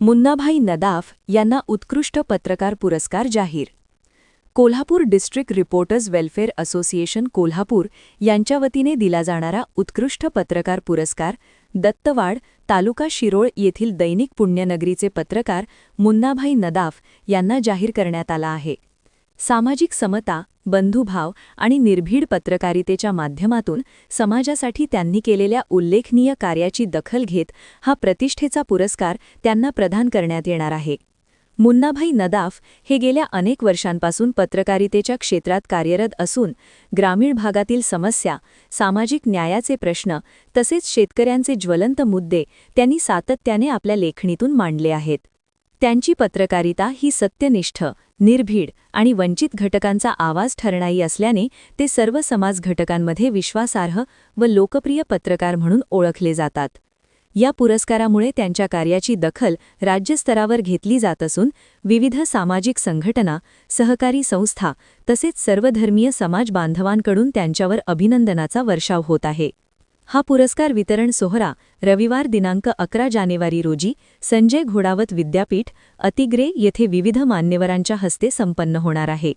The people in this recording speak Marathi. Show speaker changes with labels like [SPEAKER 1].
[SPEAKER 1] मुन्नाभाई नदाफ यांना उत्कृष्ट पत्रकार पुरस्कार जाहीर. Kolhapur district reporters welfare association Kolhapur यांच्या वतीने दिला जाणारा उत्कृष्ट पत्रकार पुरस्कार दत्तवाड तालुका शिरोळ येथील दैनिक पुण्यनगरीचे पत्रकार मुन्नाभाई नदाफ यांना जाहीर करण्यात आला आहे. सामाजिक समता बंधुभाव आणि निर्भीड पत्रकारितेच्या माध्यमातून समाजासाठी त्यांनी केलेल्या उल्लेखनीय कार्याची दखल घेत हा प्रतिष्ठेचा पुरस्कार त्यांना प्रदान करण्यात येणार आहे. मुन्नाभाई नदाफ हे गेल्या अनेक वर्षांपासून पत्रकारितेच्या क्षेत्रात कार्यरत असून ग्रामीण भागातील समस्या सामाजिक न्यायाचे प्रश्न तसेच शेतकऱ्यांचे ज्वलंत मुद्दे त्यांनी सातत्याने आपल्या लेखणीतून मांडले आहेत. त्यांची पत्रकारिता ही सत्यनिष्ठ निर्भीड आणि वंचित घटकांचा आवाज ठरणारी असल्याने ते सर्व समाज घटकांमध्ये विश्वासार्ह व लोकप्रिय पत्रकार म्हणून ओळखले जातात. या पुरस्कारामुळे त्यांच्या कार्याची दखल राज्यस्तरावर घेतली जात असून विविध सामाजिक संघटना सहकारी संस्था तसेच सर्वधर्मीय समाज बांधवांकडून त्यांच्यावर अभिनंदनाचा वर्षाव होत आहे. हा पुरस्कार वितरण सोहळा रविवार दिनांक अकरा जानेवारी रोजी संजय घोडावत विद्यापीठ अतिग्रे येथे विविध मान्यवरांच्या हस्ते संपन्न होणार आहे.